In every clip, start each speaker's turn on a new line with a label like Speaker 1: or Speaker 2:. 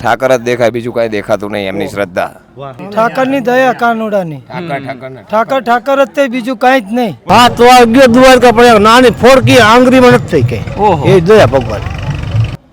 Speaker 1: ઠાકર જ દેખાય બીજું કઈ દેખાતું નહીં એમની શ્રદ્ધા.
Speaker 2: ઠાકરની દયા કાનુડાની. ઠાકર ઠાકર જ તે બીજું કઈ જ નહીં.
Speaker 3: હા હાથ વાગ્યો દ્વારકા પડ્યા નાની ફોડકી આંગળીમાં નથી થઈ કઈ એ દયા ભગવાન.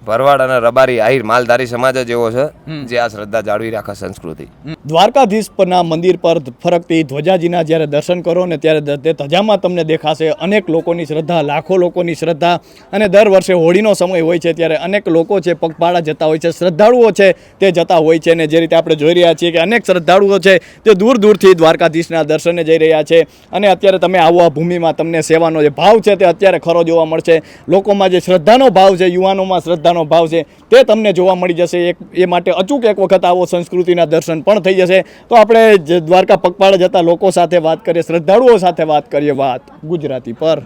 Speaker 1: ભરવાડ અને રબારી આહિર માલધારી સમાજ જ એવો છે જે આ શ્રદ્ધા જાળવી રાખે સંસ્કૃતિ.
Speaker 4: દ્વારકાધીશ પરના મંદિર પર ફરકતી ધ્વજાજીના જ્યારે દર્શન કરો ને ત્યારે તે ધજામાં તમને દેખાશે અનેક લોકોની શ્રદ્ધા લાખો લોકોની શ્રદ્ધા અને દર વર્ષે હોળીનો સમય હોય છે ત્યારે અનેક લોકો છે પગપાળા જતા હોય છે શ્રદ્ધાળુઓ છે તે જતા હોય છે ને જે રીતે આપણે જોઈ રહ્યા છીએ કે અનેક શ્રદ્ધાળુઓ છે તે દૂર દૂરથી દ્વારકાધીશના દર્શને જઈ રહ્યા છે અને અત્યારે તમે આવો આ ભૂમિમાં તમને સેવાનો જે ભાવ છે તે અત્યારે ખરો જોવા મળશે. લોકોમાં જે શ્રદ્ધાનો ભાવ છે યુવાનોમાં શ્રદ્ધાનો ભાવ છે, તે તમને જોવા મળી જશે. એક, એ માટે અચૂક એક વખત આવો સંસ્કૃતિના દર્શન પણ થઈ જશે. તો આપણે દ્વારકા પગપાળા જતા લોકો સાથે વાત કરીએ, શ્રદ્ધાળુઓ સાથે વાત કરીએ વાત ગુજરાતી પર.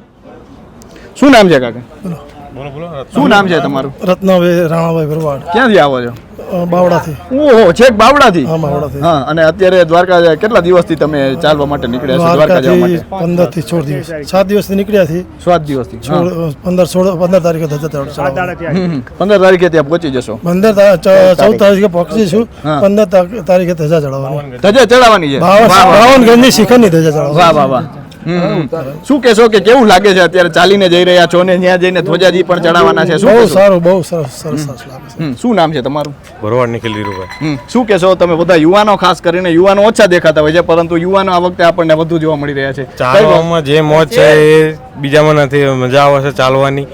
Speaker 4: શું નામ છે કાકા? શું નામ છે તમારું?
Speaker 2: રત્નભાઈ રાણાભાઈ ભરવાડ.
Speaker 4: ક્યાંથી આવો છો?
Speaker 2: બાવડાથી
Speaker 4: ઓહો છેક બાવડાથી
Speaker 2: હા બાવડાથી
Speaker 4: હા અને અત્યારે દ્વારકા કેટલા દિવસથી તમે ચાલવા માટે નીકળ્યા છો દ્વારકા જવા માટે?
Speaker 2: પંદરથી સોળ દિવસ. સાત દિવસથી નીકળ્યા થી
Speaker 4: દિવસથી
Speaker 2: તારીખે.
Speaker 4: પંદર તારીખે ત્યાં પહોંચી જશો.
Speaker 2: પંદર તા- ચ- ચૌદ તારીખે પહોંચીશું પંદર તા- તારીખે ધજા ચડાવવાની.
Speaker 4: ધજા ચડાવવાની છે.
Speaker 2: ગંજની શિખરની ધજા ચડાવવાની.
Speaker 4: વાહ વાહ વાહ. હમ. શું કહેશો કે કેવું લાગે છે? અત્યારે ચાલીને જઈ રહ્યા છો ને ત્યાં જઈને ધ્વજાજી પણ ચડાવવાના છે. શું
Speaker 2: બહુ સારું બહુ સરસ સરસ સરસ લાગે છે.
Speaker 4: શું નામ છે તમારું?
Speaker 5: ભરવાડ નિખિલ ધીરુભાઈ.
Speaker 4: શું કહેશો? તમે બધા યુવાનો ખાસ કરીને યુવાનો ઓછા દેખાતા હોય છે પરંતુ યુવાનો આ વખતે આપણને વધુ જોવા મળી રહ્યા છે.
Speaker 5: ચાલવામાં જે મોજ છે એ બીજામાં નથી મજા આવે છે ચાલવાની.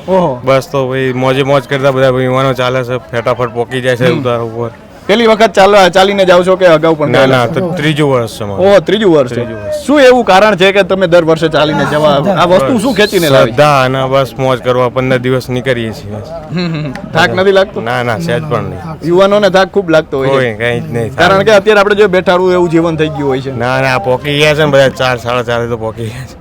Speaker 5: બસ તો ભાઈ મોજે મોજ કરતા બધા ભાઈ યુવાનો ચાલે છે ફટાફટ પોકી જાય છે ઉતાર ઉપર.
Speaker 4: પેલી વખત ચાલવા ચાલીને જાવ છો કે અગાઉ પણ
Speaker 5: ના ના તો ત્રીજું વર્ષ છે
Speaker 4: ઓહો ત્રીજું વર્ષ છે. શું એવું કારણ છે કે તમે દર વર્ષે ચાલીને જવા આ વસ્તુ શું ખેંચીને લાવી?
Speaker 5: શ્રદ્ધા અને બસ મોજ કરવા પંદર દિવસ નીકળીએ છીએ.
Speaker 4: થાક નથી લાગતો?
Speaker 5: ના ના સહેજ પણ નહીં.
Speaker 4: યુવાનોને થાક ખૂબ લાગતો હોય
Speaker 5: કોઈ કઈ જ નહીં
Speaker 4: કારણ કે અત્યારે આપણે જો બેઠાડું એવું જીવન થઈ ગયું હોય છે.
Speaker 5: ના ના પોકી ગયા છે ને બધા ચાર સાડા ચારે તો પોકી ગયા છે.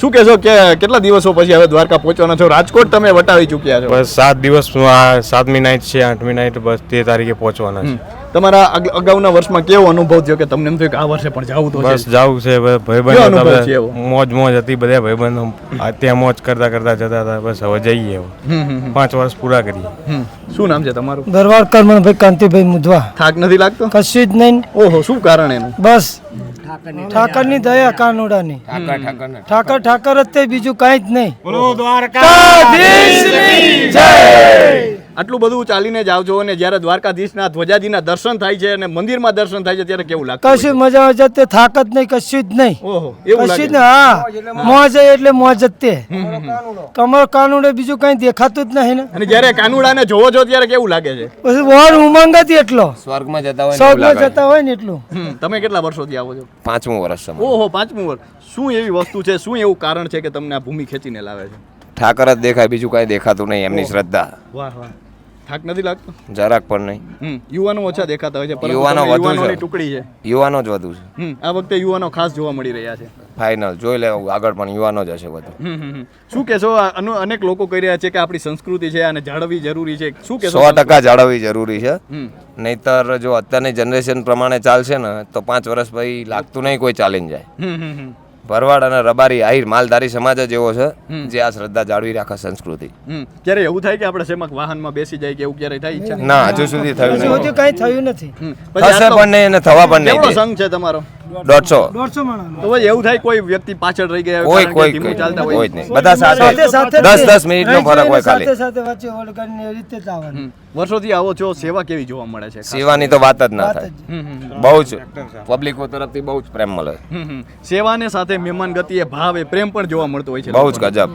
Speaker 4: શું કહેશો કે કેટલા દિવસો પછી હવે દ્વારકા પહોંચવાના છો? રાજકોટ તમે વટાવી ચૂક્યા છો.
Speaker 5: બસ સાત દિવસ આ સાતમી નાઇટ છે આઠમી નાઇટ બસ તે તારીખે પહોંચવાના છે.
Speaker 4: તમારા અગાઉના વર્ષમાં કેવો અનુભવ થયો કે તમને એમ થયું કે આ વર્ષે પણ જવું તો
Speaker 5: બસ જવું છે ભાઈબંધ? મોજ મોજ હતી બધા ભાઈબંધો. ત્યાં મોજ કરતા કરતા જતા હતા બસ હવે જઈએ. પાંચ વર્ષ પૂરા કરીએ.
Speaker 4: શું નામ છે તમારું?
Speaker 2: દરબાર કરમણભાઈ કાંતિભાઈ મુધવા.
Speaker 4: થાક નથી લાગતો?
Speaker 2: કશું જ નહીં.
Speaker 4: ઓહો શું કારણ એનું?
Speaker 2: બસ ઠાકરની દયા કાનુડાની. ઠાકર ઠાકર જ તે બીજું કાંઈ જ નહીં.
Speaker 4: આટલું બધું ચાલીને જાવ છો અને જ્યારે દ્વારકાધીશના ધ્વજાજીના દર્શન થાય છે અને મંદિરમાં દર્શન થાય છે ત્યારે કેવું લાગે
Speaker 2: કશું મજા આવે છે તે થાક જ નહીં કશું જ નહીં.
Speaker 4: ઓહો એવું
Speaker 2: કશું જ નહીં હા. મોજ એટલે મોજ જ તે. કમર કાનુડે બીજું કઈ દેખાતું જ નહીં ને.
Speaker 4: અને જ્યારે કાનુડાને જોવો છો ત્યારે કેવું લાગે છે?
Speaker 2: પછી વર ઉમંગ જ એટલો.
Speaker 1: સ્વર્ગમાં જતા હોય લાગે.
Speaker 2: જતા હોય ને એટલું.
Speaker 4: તમે કેટલા વર્ષોથી આવો છો?
Speaker 1: પાંચમું વર્ષ
Speaker 4: ઓહો પાંચમું વર્ષ. શું એવી વસ્તુ છે શું એવું કારણ છે કે તમને આ ભૂમિ ખેંચીને લાવે છે?
Speaker 1: ઠાકર જ દેખાય બીજું કાંઈ દેખાતું નહીં એમની શ્રદ્ધા.
Speaker 4: વાહ વાહ. થાક નથી લાગતો?
Speaker 1: જરાક પણ નહીં.
Speaker 4: હમ, યુવાનો ઓછા દેખાતા હોય છે
Speaker 1: યુવાનો વધુ છે.
Speaker 4: ટુકડી છે.
Speaker 1: યુવાનો જ વધુ છે.
Speaker 4: હમ, આ વખતે યુવાનો ખાસ જોવા મળી રહ્યા છે.
Speaker 1: ફાઇનલ જોઈ લેવું આગળ પણ યુવાનો જ હશે બધું.
Speaker 4: શું કહેશો આ અનુ- અનેક લોકો કહી રહ્યા છે કે આપણી સંસ્કૃતિ છે અને જાળવવી જરૂરી છે. શું કહેશો?
Speaker 1: સો ટકા જાળવવી જરૂરી છે. નહીતર જો અત્યારની જનરેશન પ્રમાણે ચાલશે ને તો પાંચ વર્ષ પછી લાગતું નહીં કોઈ ચાલીને જાય. ભરવાડ અને રબારી આહિર માલધારી સમાજ જ એવો છે જે આ શ્રદ્ધા જાળવી રાખે સંસ્કૃતિ.
Speaker 4: ક્યારે એવું થાય કે આપણે સેમક વાહનમાં બેસી જાય કે એવું ક્યારે થાય ઈચ્છા?
Speaker 1: ના હજુ સુધી થયું
Speaker 2: નથી હજુ કઈ થયું નથી.
Speaker 1: થશે પણ નહીં અને થવા પણ નહીં.
Speaker 4: સંઘ છે તમારો?
Speaker 1: દોઢસો.
Speaker 2: દોઢસો માણસ.
Speaker 4: તો એવું થાય કોઈ વ્યક્તિ પાછળ રહી ગયા
Speaker 1: કોઈ કોઈ
Speaker 4: ચાલતા હોય.
Speaker 1: નહીં. બધા
Speaker 2: સાથે
Speaker 1: સાથે
Speaker 2: સાથે
Speaker 1: દસ દસ મિનિટનો
Speaker 2: રહી
Speaker 1: ફરક હોય ખાલી.
Speaker 2: સાથે સાથે વચ્ચે વળગાડીને રીતે જ આવવાનું.
Speaker 4: વર્ષોથી આવો છો સેવા કેવી જોવા મળે છે?
Speaker 1: સેવાની તો વાત જ ના થાય. બહુ જ પબ્લિકો તરફથી બહુ જ પ્રેમ મળે.
Speaker 4: સેવાને સાથે મહેમાન ગતિ એ ભાવ એ પ્રેમ પણ જોવા મળતો હોય છે
Speaker 1: બહુ જ ગજબ.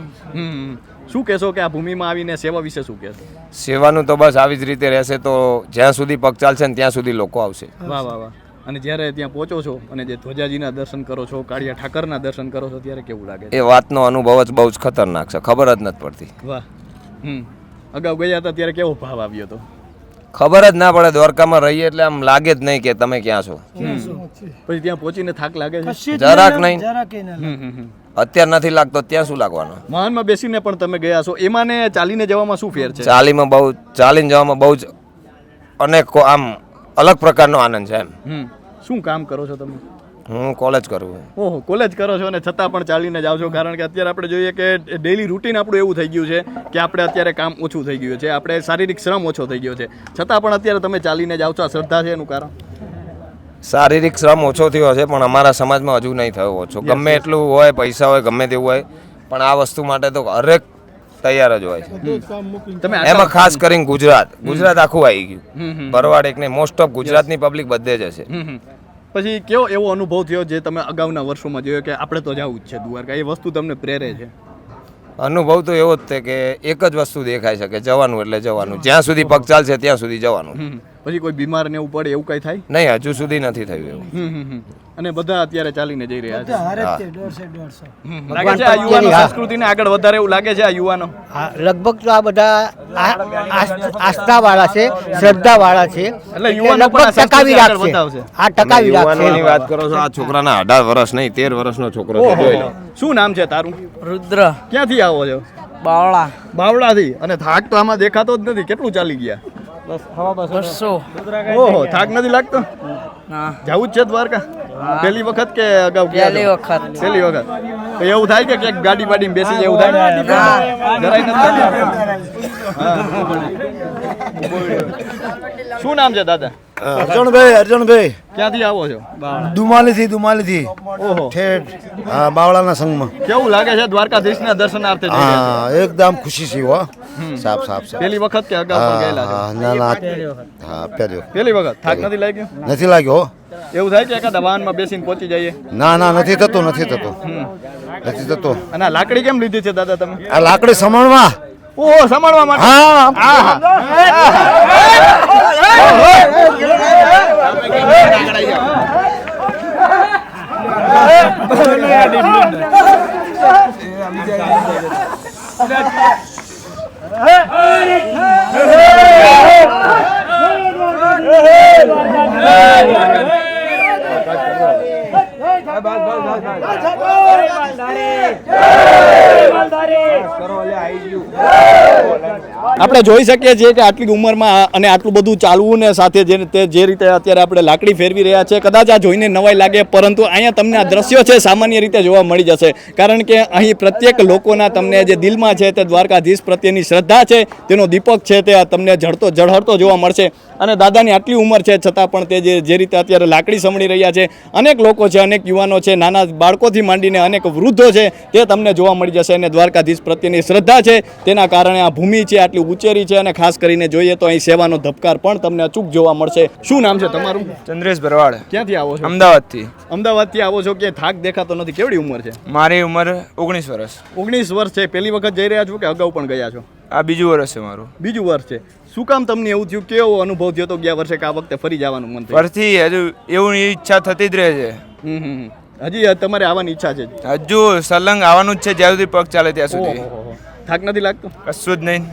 Speaker 4: શું કહેશો કે આ ભૂમિમાં આવીને સેવા વિશે શું કહેશો?
Speaker 1: સેવાનું તો બસ આવી જ રીતે રહેશે તો જ્યાં સુધી પગ ચાલશે ને ત્યાં સુધી લોકો આવશે.
Speaker 4: વાહ વાહ વાહ. અને જ્યારે ત્યાં પહોંચો છો અને જે ધ્વજાજીના દર્શન કરો છો કાળિયા ઠાકરના દર્શન કરો છો ત્યારે કેવું લાગે છે?
Speaker 1: એ વાતનો અનુભવ જ બહુ જ ખતરનાક છે. ખબર જ નથી પડતી.
Speaker 4: વાહ. હમ. અગાઉ ગયા હતા ત્યારે કેવો ભાવ આવ્યો હતો?
Speaker 1: ખબર જ ના પડે દ્વારકામાં રહીએ એટલે આમ લાગે જ નહીં કે તમે ક્યાં છો.
Speaker 4: પછી ત્યાં પહોંચીને થાક લાગે છે?
Speaker 1: જરાક
Speaker 2: નહીં.
Speaker 1: અત્યારે નથી લાગતો ત્યાં શું લાગવાનો?
Speaker 4: વાહનમાં બેસીને પણ તમે ગયા છો. એમાં ને ચાલીને જવામાં શું ફેર છે?
Speaker 1: ચાલીમાં બહુ ચાલીને જવામાં બહુ જ અનેક આમ અલગ પ્રકારનો આનંદ છે એમ.
Speaker 4: હમ. શું કામ કરો છો તમે?
Speaker 1: હું કોલેજ કરું
Speaker 4: ઓહો કોલેજ કરો છો અને છતાં પણ ચાલીને જાઓ છો કારણ કે અત્યારે આપણે જોઈએ કે ડેલી રૂટીન આપણું એવું થઈ ગયું છે કે આપણે અત્યારે કામ ઓછું થઈ ગયું છે આપણે શારીરિક શ્રમ ઓછો થઈ ગયો છે. છતાં પણ અત્યારે તમે ચાલીને જાઓ છો આ શ્રદ્ધા છે એનું કારણ?
Speaker 1: શારીરિક શ્રમ ઓછો થયો છે પણ અમારા સમાજમાં હજુ નહીં થયો ઓછો. ગમે એટલું હોય પૈસા હોય ગમે તેવું હોય પણ આ વસ્તુ માટે તો હરેક તૈયાર જ હોય છે.
Speaker 4: તમે
Speaker 1: એમાં ખાસ કરીને ગુજરાત. ગુજરાત આખું આવી ગયું. ભરવાડ એક ને મોસ્ટ ઓફ ગુજરાતની પબ્લિક બધે જ હશે.
Speaker 4: પછી કેવો એવો અનુભવ થયો જે તમે અગાઉના વર્ષોમાં જોયો કે આપણે તો જવું જ છે દ્વારકા? એ વસ્તુ તમને પ્રેરે છે.
Speaker 1: અનુભવ તો એવો જ છે કે એક જ વસ્તુ દેખાય છે કે જવાનું એટલે જવાનું. જ્યાં સુધી પગ ચાલશે ત્યાં સુધી જવાનું.
Speaker 4: પછી કોઈ બીમાર ને એવું પડે એવું કઈ થાય?
Speaker 1: નહીં હજુ સુધી નથી થયું એવું.
Speaker 4: હમ હમ હમ. અને બધા અત્યારે ચાલીને જઈ રહ્યા છે. લાગે છે આ યુવાનો સંસ્કૃતિને આગળ વધારે એવું લાગે છે આ યુવાનો?
Speaker 3: લગભગ તો આ બધા આસ્થા વાળા છે શ્રદ્ધા વાળા છે.
Speaker 4: એટલે યુવાનો પણ આ
Speaker 3: ટકાવી રાખશે. આ ટકાવી રાખશે.
Speaker 1: વાત કરો છો આ છોકરાના અઢાર વર્ષ નહીં તેર વર્ષનો છોકરો છે જોઈ લો.
Speaker 4: શું નામ છે તારું?
Speaker 6: રુદ્ર.
Speaker 4: ક્યાંથી આવો છો?
Speaker 6: બાવળા.
Speaker 4: બાવળાથી. અને થાક તો આમાં દેખાતો જ નથી. કેટલું ચાલી ગયા?
Speaker 6: બસો
Speaker 4: ઓહો થાક નથી લાગતો?
Speaker 6: ના.
Speaker 4: જવું જ છે દ્વારકા? પહેલી વખત કે અગાઉ ગયા
Speaker 6: પહેલી વખત.
Speaker 4: પહેલી વખત. તો એવું થાય કે ક્યાંક ગાડી બાડી બેસી જાય એવું થાય જરાય નથી શું નામ છે દાદા?
Speaker 3: અર્જુનભાઈ અર્જુનભાઈ.
Speaker 4: ક્યાંથી આવો છો?
Speaker 3: દુમાલીથી દુમાલીથી.
Speaker 4: ઓહો.
Speaker 3: ઠેઠ હા બાવળાના સંઘમાં.
Speaker 4: કેવું લાગે છે દ્વારકાધીશના દર્શનાર્થે?
Speaker 3: હા એકદમ ખુશી છે હો. સાફ સાફ સાફ.
Speaker 4: પહેલી વખત કે અગાઉ પણ ગયેલા છો?
Speaker 3: હા ના ના હા પહેર્યો
Speaker 4: પહેલી વખત. થાક નથી લાગ્યો?
Speaker 3: નથી લાગ્યો હો.
Speaker 4: એવું થાય કે એકાદા વાહનમાં બેસીને પહોંચી જઈએ?
Speaker 3: ના ના નથી થતું નથી થતું. નથી થતું.
Speaker 4: અને આ લાકડી કેમ લીધી છે દાદા તમે?
Speaker 3: આ લાકડી સમણવા.
Speaker 4: ઓહો સંભાળવા માટે?
Speaker 3: હા.
Speaker 4: ਹੇ ਹੇ ਹੇ આપણે જોઈ શકીએ છીએ કે આટલી ઉંમરમાં અને આટલું બધું ચાલવું ને સાથે જે રીતે જે રીતે અત્યારે આપણે લાકડી ફેરવી રહ્યા છે કદાચ આ જોઈને નવાઈ લાગે પરંતુ અહીંયા તમને આ દ્રશ્યો છે સામાન્ય રીતે જોવા મળી જશે. કારણ કે અહીં પ્રત્યેક લોકોના તમને જે દિલમાં છે તે દ્વારકાધીશ પ્રત્યેની શ્રદ્ધા છે તેનો દીપક છે તે તમને જળતો ઝળહળતો જોવા મળશે. અને દાદાની આટલી ઉંમર છે છતાં પણ તે જે જે રીતે અત્યારે લાકડી સમળી રહ્યા છે અનેક લોકો છે અનેક યુવાનો છે નાના બાળકોથી માંડીને અનેક વૃદ્ધો છે તે તમને જોવા મળી જશે. અને દ્વારકાધીશ પ્રત્યેની શ્રદ્ધા છે તેના કારણે આ ભૂમિ છે આટલી ઉચેરી છે. અને ખાસ કરીને જોઈએ તો અહીં સેવાનો ધબકાર પણ તમને અચૂક જોવા મળશે. શું નામ છે તમારું?
Speaker 7: ચંદ્રેશ ભરવાડ
Speaker 4: ક્યાંથી આવો છો?
Speaker 7: અમદાવાદથી.
Speaker 4: અમદાવાદથી આવો છો કે થાક દેખાતો નથી? કેવડી ઉંમર છે?
Speaker 7: મારી ઉંમર ઓગણીસ વર્ષ.
Speaker 4: ઓગણીસ વર્ષ છે. પહેલી વખત જઈ રહ્યા છો કે અગાઉ પણ ગયા છો?
Speaker 7: આ બીજું વર્ષ છે મારું.
Speaker 4: બીજું વર્ષ છે. શું કામ તમને એવું થયું? કેવો અનુભવ થયો તો ગયા વર્ષે કે આ વખતે ફરી જવાનું મન
Speaker 7: ફરીથી હજુ એવું ઈચ્છા થતી જ રહે છે.
Speaker 4: હજી તમારે આવવાની ઈચ્છા છે?
Speaker 7: હજુ સલંગ આવવાનું જ છે જ્યાં સુધી પગ ચાલે ત્યાં સુધી.
Speaker 4: થાક નથી લાગતો?
Speaker 7: કશું જ નહીં.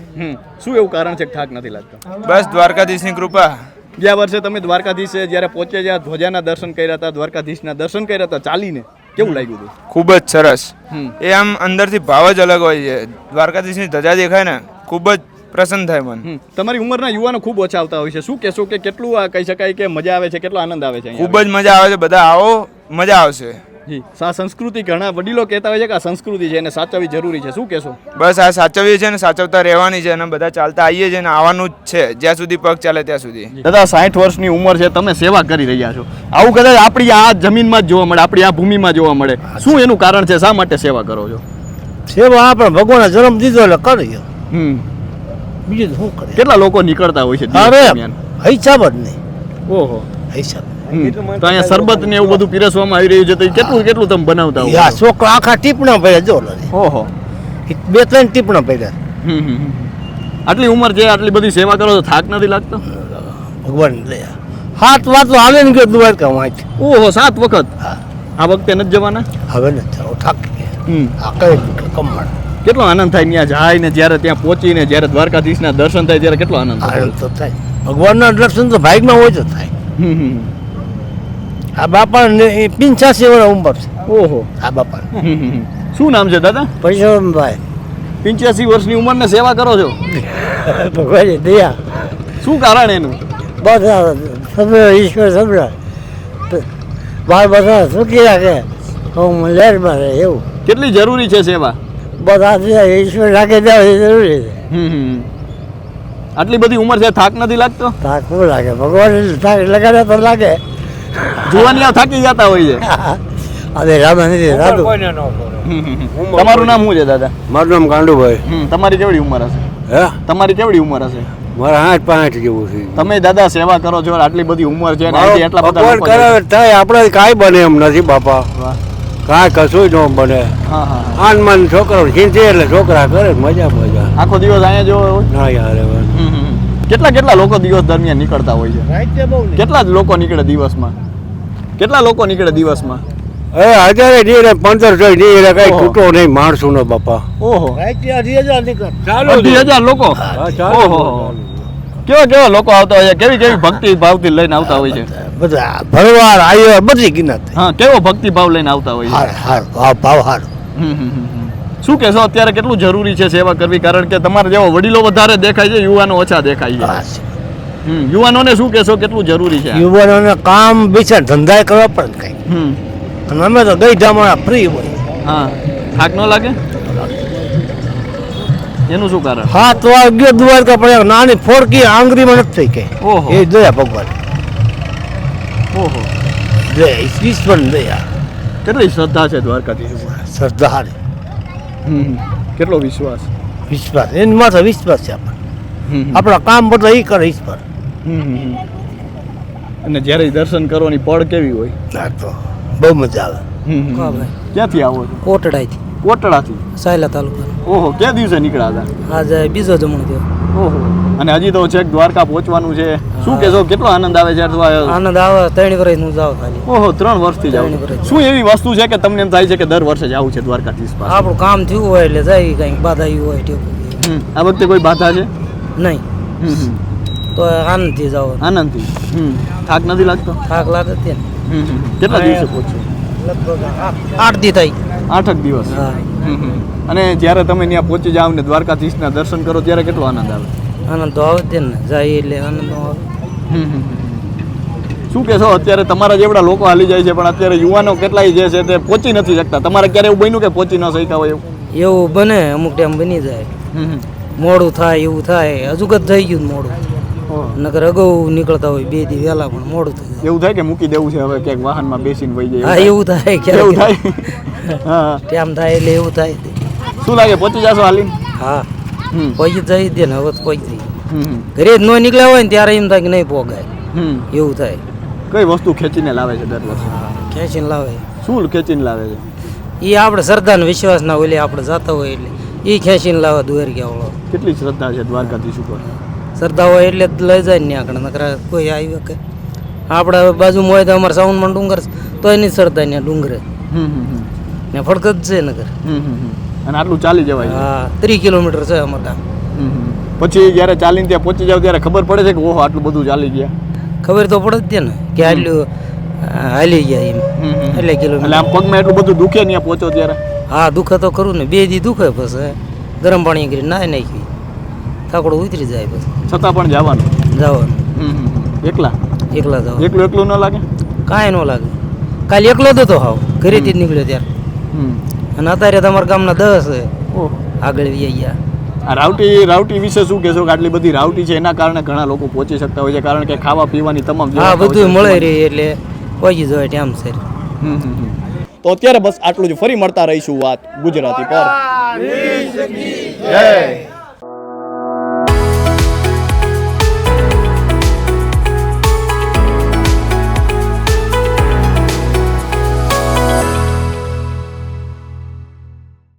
Speaker 4: શું એવું કારણ છે થાક નથી લાગતો?
Speaker 7: બસ દ્વારકાધીશની કૃપા.
Speaker 4: ગયા વર્ષે તમે દ્વારકાધીશે જ્યારે પહોંચ્યા જ્યાં ધ્વજાના દર્શન કર્યા હતા દ્વારકાધીશના દર્શન કર્યા હતા ચાલીને કેવું લાગ્યું હતું?
Speaker 7: ખૂબ જ સરસ. એ આમ અંદરથી ભાવ જ અલગ હોય છે. દ્વારકાધીશની ધજા દેખાય ને ખૂબ જ પ્રસન્ન થાય મન.
Speaker 4: હમ. તમારી ઉંમરના યુવાનો ખૂબ ઓછા આવતા હોય છે. શું કહેશો કે કેટલું આ કહી શકાય કે મજા આવે છે? કેટલો આનંદ આવે છે
Speaker 7: ખૂબ જ મજા આવે છે. બધા આવો મજા આવશે.
Speaker 4: જી. આ સંસ્કૃતિ ઘણા વડીલો કહેતા હોય છે કે આ સંસ્કૃતિ છે એને સાચવવી જરૂરી છે. શું કહેશો?
Speaker 7: બસ આ સાચવવી છે ને સાચવતા રહેવાની છે અને બધા ચાલતા આવીએ છે ને આવવાનું જ છે. જ્યાં સુધી પગ ચાલે ત્યાં સુધી.
Speaker 4: દાદા સાઠ વર્ષની ઉંમર છે તમે સેવા કરી રહ્યા છો. આવું કદાચ આપણી આ જમીનમાં જ જોવા મળે આપણી આ ભૂમિમાં જોવા મળે. શું એનું કારણ છે? શા માટે સેવા કરો છો?
Speaker 3: સેવા આપણે ભગવાને જન્મ દીધો એટલે કરીએ
Speaker 4: હમ.
Speaker 3: બીજું શું કરે?
Speaker 4: કેટલા લોકો નીકળતા હોય છે
Speaker 3: અરે? હિસાબ જ નહીં.
Speaker 4: ઓહો.
Speaker 3: હિસાબ.
Speaker 4: તો અહીંયા શરબત ને એવું બધું પીરસવામાં આવી રહ્યું છે તો કેટલું કેટલું તમે બનાવતા હોય
Speaker 3: છોકરા આખા ટીપણા પડ્યા જો.
Speaker 4: ઓહો.
Speaker 3: બે ત્રણ ટીપણા પડ્યા.
Speaker 4: આટલી ઉંમર છે આટલી બધી સેવા કરો તો થાક નથી લાગતો?
Speaker 3: ભગવાન દયા હાથ વાતો હાલે ને કે દ્વારકા વાંચ.
Speaker 4: ઓહો સાત વખત? આ વખતે નથી જવાના?
Speaker 3: હવે નથી થાકી
Speaker 4: હમ.
Speaker 3: આ કઈ કમાડ
Speaker 4: કેટલો આનંદ થાય ત્યાં જાય ને જ્યારે ત્યાં પહોંચીને જ્યારે દ્વારકાધીશના દર્શન થાય ત્યારે કેટલો આનંદ
Speaker 3: આનંદ તો થાય. ભગવાનના દર્શન તો ભાગમાં હોય તો થાય. આ બાપા ને એ વર્ષ ઉંમર છે.
Speaker 4: ઓહો.
Speaker 3: આ બાપા.
Speaker 4: શું નામ છે દાદા?
Speaker 3: પરશુરામભાઈ.
Speaker 4: પિંચ્યાસી વર્ષની ઉંમરને સેવા કરો છો?
Speaker 3: ભગવાન દયા.
Speaker 4: શું કારણ એનું?
Speaker 3: બસ સમય ઈશ્વર સભ્ય બાર બધા સુખી રાખે. હું લહેરમાં રહે એવું.
Speaker 4: કેટલી જરૂરી છે સેવા?
Speaker 3: બધા ઈશ્વર રાખે જાય જરૂરી છે.
Speaker 4: આટલી બધી ઉંમર છે થાક નથી લાગતો?
Speaker 3: થાક શું લાગે. ભગવાન થાક લગાડે તો લાગે.
Speaker 4: જુવાનિયા થાકી જતા હોય છે.
Speaker 3: અરે રામા નથી રાધું.
Speaker 4: તમારું નામ શું છે દાદા?
Speaker 8: મારું નામ ગાંડુભાઈ.
Speaker 4: તમારી કેવડી ઉંમર હશે?
Speaker 8: હે?
Speaker 4: તમારી કેવડી ઉંમર હશે?
Speaker 8: મારા આઠ પાંચ જેવું છે.
Speaker 4: તમે દાદા સેવા કરો છો આટલી બધી ઉંમર છે ને એટલા બધા
Speaker 8: ભગવાન કરે થાય આપણે કાંઈ બને એમ નથી બાપા.
Speaker 4: વાહ.
Speaker 8: કાંઈ કશું ન બને.
Speaker 4: હા હા હા.
Speaker 8: આન મન છોકરો ખીંચે એટલે છોકરા કરે મજા મજા.
Speaker 4: આખો દિવસ અહીંયા જો હોય?
Speaker 8: ના યાર.
Speaker 4: કેટલા કેટલા લોકો દિવસ દરમિયાન નીકળતા હોય છે? કેટલા જ લોકો નીકળે દિવસમાં? કેટલા લોકો નીકળે દિવસમાં?
Speaker 8: એ હજારે નહીં ને પંદરસો નહીં રે કઈ ખૂટો નહીં માણસો નો બાપા.
Speaker 4: ઓહો.
Speaker 8: ચાલો
Speaker 4: અઢી હજાર લોકો. ઓહો. કેવા કેવા લોકો આવતા હોય છે? કેવી કેવી ભક્તિ ભાવથી લઈને આવતા હોય છે?
Speaker 3: બધા ભરવાર આયો બધી કિંમત
Speaker 4: હા કેવો ભક્તિ ભાવ લઈને આવતા હોય
Speaker 3: હાર હાર ભાવ ભાવ હાર.
Speaker 4: શું કહેશો અત્યારે કેટલું જરૂરી છે સેવા કરવી? કારણ કે તમારે જેવો વડીલો વધારે દેખાય છે યુવાનો ઓછા દેખાય છે. યુવાનોને શું કહેશો કેટલું જરૂરી છે?
Speaker 3: યુવાનોને કામ બિચાર ધંધા કરવા પણ કઈ અને અમે તો ગઈ ધામણા ફ્રી હોય.
Speaker 4: હા થાક ન લાગે? એનું શું કારણ?
Speaker 3: હાથ વાર ગયો દ્વારકા પડે નાની ફોડકી આંગળીમાં નથી થઈ ગઈ એ દયા ભગવાન.
Speaker 4: ઓહો.
Speaker 3: દયા ઈશ્વર દયા
Speaker 4: કેટલી શ્રદ્ધા છે દ્વારકાધીશ
Speaker 3: શ્રદ્ધા
Speaker 4: હમ કેટલો વિશ્વાસ.
Speaker 3: વિશ્વાસ. એની માથે વિશ્વાસ છે આપણે. આપણા કામ બધા એ કરે ઈશ્વર.
Speaker 4: હમ હમ. અને જ્યારે દર્શન કરવાની પળ કેવી હોય?
Speaker 3: ના તો બહુ મજા આવે.
Speaker 4: હમ હમ.
Speaker 6: હા ભાઈ.
Speaker 4: ક્યાંથી આવો છો?
Speaker 6: કોટડાથી
Speaker 4: કોટડાથી?
Speaker 6: સાયલા તાલુકા
Speaker 4: ઓહો ક્યાં દિવસે નીકળ્યા હતા?
Speaker 6: આજે બીજો જમણ થયો
Speaker 4: ઓહો અને હજી તો છેક દ્વારકા પહોંચવાનું છે. શું કહેશો કેટલો આનંદ આવે છે અથવા
Speaker 6: આનંદ આવે ત્રણ વર્ષ હું જાઉં ખાલી.
Speaker 4: ઓહો ત્રણ વર્ષથી જાવ શું એવી વસ્તુ છે કે તમને એમ થાય છે કે દર વર્ષે જવું છે દ્વારકાધીશ પાસે
Speaker 6: આપણું કામ થયું હોય એટલે જાય કંઈક બાધા આવી હોય ટેકો
Speaker 4: આ વખતે કોઈ બાધા છે?
Speaker 6: નહીં. તો આનંદથી જાવ
Speaker 4: આનંદથી? થાક નથી લાગતો?
Speaker 6: થાક લાગે તે.
Speaker 4: કેટલા દિવસે પહોંચ્યો?
Speaker 6: લગભગ આઠ દી થઈ.
Speaker 4: આઠ દિવસ?
Speaker 6: હા.
Speaker 4: અને જ્યારે તમે ત્યાં પહોંચી જાવ ને દ્વારકાધીશના દર્શન કરો ત્યારે કેટલો આનંદ આવે?
Speaker 6: આનંદ તો આવે જ ને. જાય એટલે આનંદ આવે.
Speaker 4: શું કહેશો? અત્યારે તમારા જેવડા લોકો હાલી જાય છે પણ અત્યારે યુવાનો કેટલાય જે છે તે પહોંચી નથી શકતા. તમારે ક્યારે એવું બન્યું કે પહોંચી ન શક્યા હોય એવું?
Speaker 6: એવું બને અમુક ટાઈમ બની જાય. મોડું થાય એવું થાય. હજુ જ થઈ ગયું મોડું. નકર અગાઉ નીકળતા હોય બે દી વહેલા પણ મોડું થાય
Speaker 4: એવું થાય કે મૂકી દેવું છે હવે ક્યાંક વાહનમાં બેસીને વહી જાય
Speaker 6: હા એવું થાય
Speaker 4: એવું થાય? હા.
Speaker 6: ટાઈમ થાય એટલે એવું થાય.
Speaker 4: શું લાગે પહોંચી જશો હાલી
Speaker 6: હા. પહોંચી જઈ દે ને હવે પહોંચી
Speaker 4: જઈ.
Speaker 6: ઘરે જ નો નીકળ્યા હોય ને ત્યારે એમ થાય કે નહીં પોગાય. એવું થાય.
Speaker 4: કઈ વસ્તુ ખેંચીને લાવે છે દર વર્ષે?
Speaker 6: ખેંચીને લાવે.
Speaker 4: શું ખેંચીને લાવે છે?
Speaker 6: એ આપણે શ્રદ્ધા ને વિશ્વાસ ના ઓલે આપણે જતા હોય એટલે એ ખેંચીને લાવે દુવેરિયા ગયા
Speaker 4: કેટલી શ્રદ્ધા છે દ્વારકાધીશ ઉપર?
Speaker 6: શ્રદ્ધા હોય એટલે જ લઈ જાય ને આગળ નકર કોઈ આવી કે આપણે બાજુમાં હોય તો અમારે સાઉન્ડમાં ડુંગર તો એની શ્રદ્ધા ને ડુંગરે.
Speaker 4: જ
Speaker 6: ને ફડકત છે નગર.
Speaker 4: અને આટલું ચાલી જવાય
Speaker 6: હા ત્રીસ કિલોમીટર છે અમારે
Speaker 4: ત્યાં. પછી જ્યારે ચાલીને ત્યાં પહોંચી જાવ ત્યારે ખબર પડે છે કે ઓહો આટલું બધું ચાલી ગયા?
Speaker 6: ખબર તો પડે જ છે ને કે આટલું હાલી ગયા એમ. એટલે કિલોમીટર.
Speaker 4: આમ પગમાં એટલું બધું દુખે ને પહોંચો ત્યારે?
Speaker 6: હા દુખે તો ખરું ને બે દી દુખે પછી. ગરમ પાણી કરી નાય નાખી થાકડો ઉતરી જાય પછી.
Speaker 4: છતાં પણ જવાનું?
Speaker 6: જવાનું.
Speaker 4: હમ હમ હમ. એકલા?
Speaker 6: એકલા જવાનું.
Speaker 4: એકલું એકલું ન લાગે?
Speaker 6: કાંઈ ન લાગે. કાલે એકલો જ હતો હાવ. ઘરેથી જ નીકળ્યો ત્યારે. અને અત્યારે તમારા ગામના દસ છે.
Speaker 4: ઓહો.
Speaker 6: આગળ વી ગયા.
Speaker 4: આ રાવટી રાવટી વિશે શું કહેશો? કે આટલી બધી રાવટી છે એના કારણે ઘણા લોકો પહોંચી શકતા હોય છે કારણ કે ખાવા પીવાની તમામ
Speaker 6: હા બધું મળે રહે એટલે પહોંચી જવાય ટાઈમ સર.
Speaker 4: તો અત્યારે બસ આટલું જ. ફરી મળતા રહીશું વાત ગુજરાતી પર.